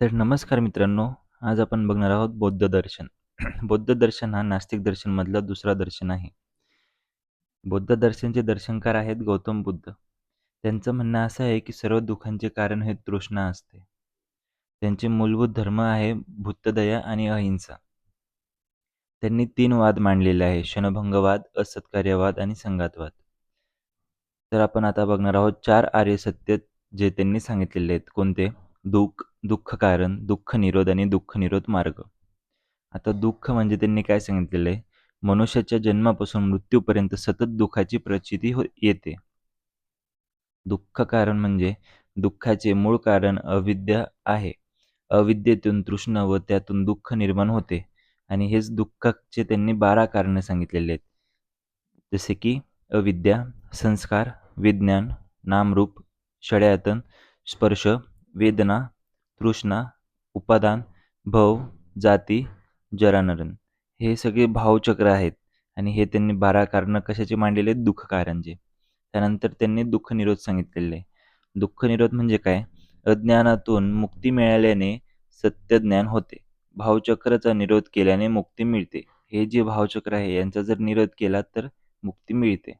तर नमस्कार मित्रांनो आज आपण बघणार आहोत बौद्ध दर्शन. बौद्ध दर्शन हा नास्तिक दर्शनमधला दुसरा दर्शन आहे. बौद्ध दर्शनचे दर्शनकार आहेत गौतम बुद्ध. त्यांचं म्हणणं असं आहे की सर्व दुःखांचे कारण हे तृष्णा असते. त्यांचे मूलभूत धर्म आहे भूतदया आणि अहिंसा. त्यांनी तीन वाद मांडलेले आहे क्षणभंगवाद असत्कार्यवाद आणि संघातवाद. तर आपण आता बघणार आहोत चार आर्य सत्य जे त्यांनी सांगितलेले आहेत. कोणते? दुःख दुःख कारण दुःख निरोध आणि दुःख निरोध मार्ग. आता दुःख म्हणजे त्यांनी काय सांगितलेलं आहे? मनुष्याच्या जन्मापासून मृत्यूपर्यंत सतत दुःखाची प्रचिती हो येते. दुःख कारण म्हणजे दुःखाचे मूळ कारण अविद्या आहे. अविद्येतून तृष्ण व त्यातून दुःख निर्माण होते. आणि हेच दुःखाचे त्यांनी बारा कारणं सांगितलेले आहेत. जसे की अविद्या संस्कार विज्ञान नामरूप षड्यातन स्पर्श वेदना तृष्णा उपादान भव जाती जरानरण हे सगळे भावचक्र आहेत आणि हे त्यांनी बारा कारणं कशाचे मांडलेले आहेत? दुःखकारांचे त्यानंतर त्यांनी दुःख निरोध सांगितलेले. दुःख निरोध म्हणजे काय? अज्ञानातून मुक्ती मिळाल्याने सत्यज्ञान होते. भावचक्राचा निरोध केल्याने मुक्ती मिळते. हे जे भावचक्र आहे यांचा जर निरोध केला तर मुक्ती मिळते.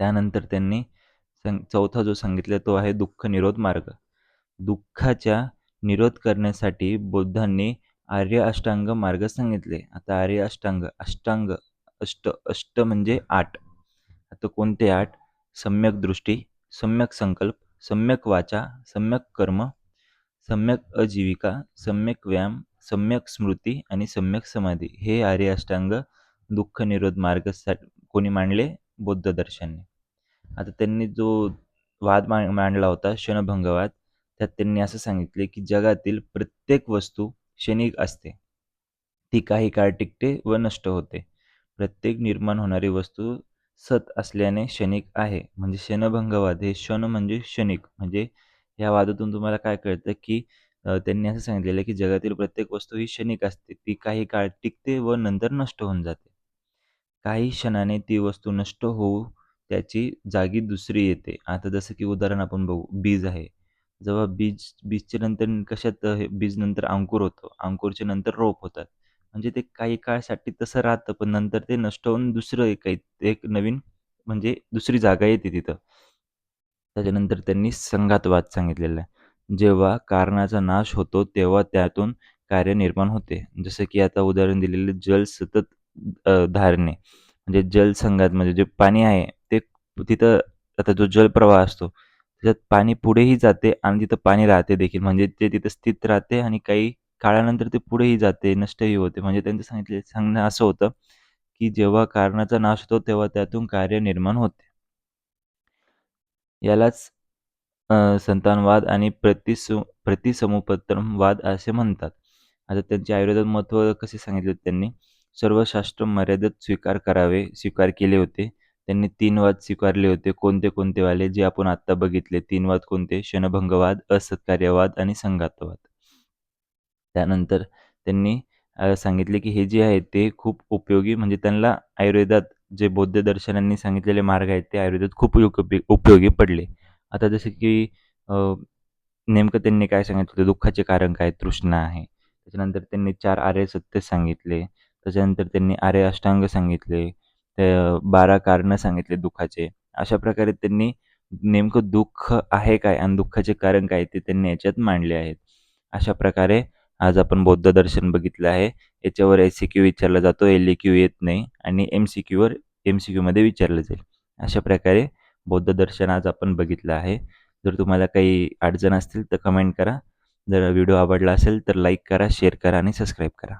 त्यानंतर त्यांनी सं चौथा जो सांगितला तो आहे दुःख निरोध मार्ग. दुःखाच्या निरोध करण्यासाठी बुद्धांनी आर्य अष्टांग मार्ग सांगितले. आता आर्य अष्टांग अष्टांग अष्ट अष्ट म्हणजे आठ. आता कोणते आठ? सम्यक दृष्टी सम्यक संकल्प सम्यक वाचा सम्यक कर्म सम्यक अजीविका सम्यक व्यायाम सम्यक स्मृती आणि सम्यक समाधी. हे आर्य अष्टांग दुःख निरोध मार्ग कोणी मांडले? बौद्ध दर्शनने. आता त्यांनी जो वाद मांडला होता क्षणभंगवाद त्यात त्यांनी असं सांगितले की जगातील प्रत्येक वस्तू क्षणिक असते. ती काही काळ टिकते व नष्ट होते. प्रत्येक निर्माण होणारी वस्तू सत असल्याने क्षणिक आहे. म्हणजे क्षणभंगवाद हे क्षण म्हणजे क्षणिक. म्हणजे या वादातून तुम्हाला काय कळतं की त्यांनी असं सांगितलेलं आहे की जगातील प्रत्येक वस्तू ही क्षणिक असते. ती काही काळ टिकते व नंतर नष्ट होऊन जाते. काही क्षणाने ती वस्तू नष्ट होऊ त्याची जागी दुसरी येते. आता जसं की उदाहरण आपण बघू. बीज आहे. जेव्हा बीज बीजच्या नंतर कशात हे बीज नंतर अंकुर होतं अंकुरच्या नंतर रोप होतात. म्हणजे ते काही काळासाठी तसं राहतं पण नंतर ते नष्ट होऊन दुसरं एक काही एक नवीन म्हणजे दुसरी जागा येते तिथं. त्याच्यानंतर त्यांनी संघातवाद सांगितलेला आहे. जेव्हा कारणाचा नाश होतो तेव्हा त्यातून कार्य निर्माण होते. जसं की आता उदाहरण दिलेले जल सतत धारणे. म्हणजे जल संघात म्हणजे जे पाणी आहे ते तिथं आता जो जलप्रवाह असतो त्याच्यात पाणी पुढेही जाते आणि तिथं पाणी राहते देखील. म्हणजे ते तिथं स्थित राहते आणि काही काळानंतर ते पुढेही जाते नष्टही होते. म्हणजे त्यांचं सांगितले सांगणं असं होतं की जेव्हा कारणाचा नाश होतो तेव्हा त्यातून कार्य निर्माण होते. यालाच संतानवाद आणि प्रतिसु प्रतिसमुपत्रमवाद असे म्हणतात. आता त्यांचे आयुर्वेदात महत्त्व कसे सांगितले त्यांनी सर्व शास्त्र मर्यादित स्वीकार करावे स्वीकार केले होते. त्यांनी तीन वाद स्वीकारले होते. कोणते कोणते वाले जे आपण आत्ता बघितले. तीन वाद कोणते? क्षणभंगवाद असत्कार्यवाद आणि संघातवाद. त्यानंतर त्यांनी सांगितले की हे जे आहे ते खूप उपयोगी म्हणजे त्यांना आयुर्वेदात जे बौद्ध दर्शनांनी सांगितलेले मार्ग आहेत ते आयुर्वेदात खूप उपयोगी पडले. आता जसे की नेमकं त्यांनी काय सांगितलं दुःखाचे कारण काय? तृष्णा आहे. त्याच्यानंतर त्यांनी चार आर्य सत्य सांगितले. त्याच्यानंतर त्यांनी आर्य अष्टांग सांगितले. बारा कारणं सांगितले दुःखाचे. अशा प्रकारे त्यांनी नेमकं दुःख आहे काय आणि दुःखाचे कारण काय ते त्यांनी याच्यात मांडले आहेत. अशा प्रकारे आज आपण बौद्ध दर्शन बघितलं आहे. याच्यावर एस सी क्यू विचारला जातो एल ई क्यू येत नाही आणि एम सी क्यूवर एम सी क्यूमध्ये विचारलं जाईल. अशा प्रकारे बौद्ध दर्शन आज आपण बघितलं आहे. जर तुम्हाला काही अडचण असतील तर कमेंट करा. जर व्हिडिओ आवडला असेल तर लाईक करा शेअर करा आणि सबस्क्राईब करा.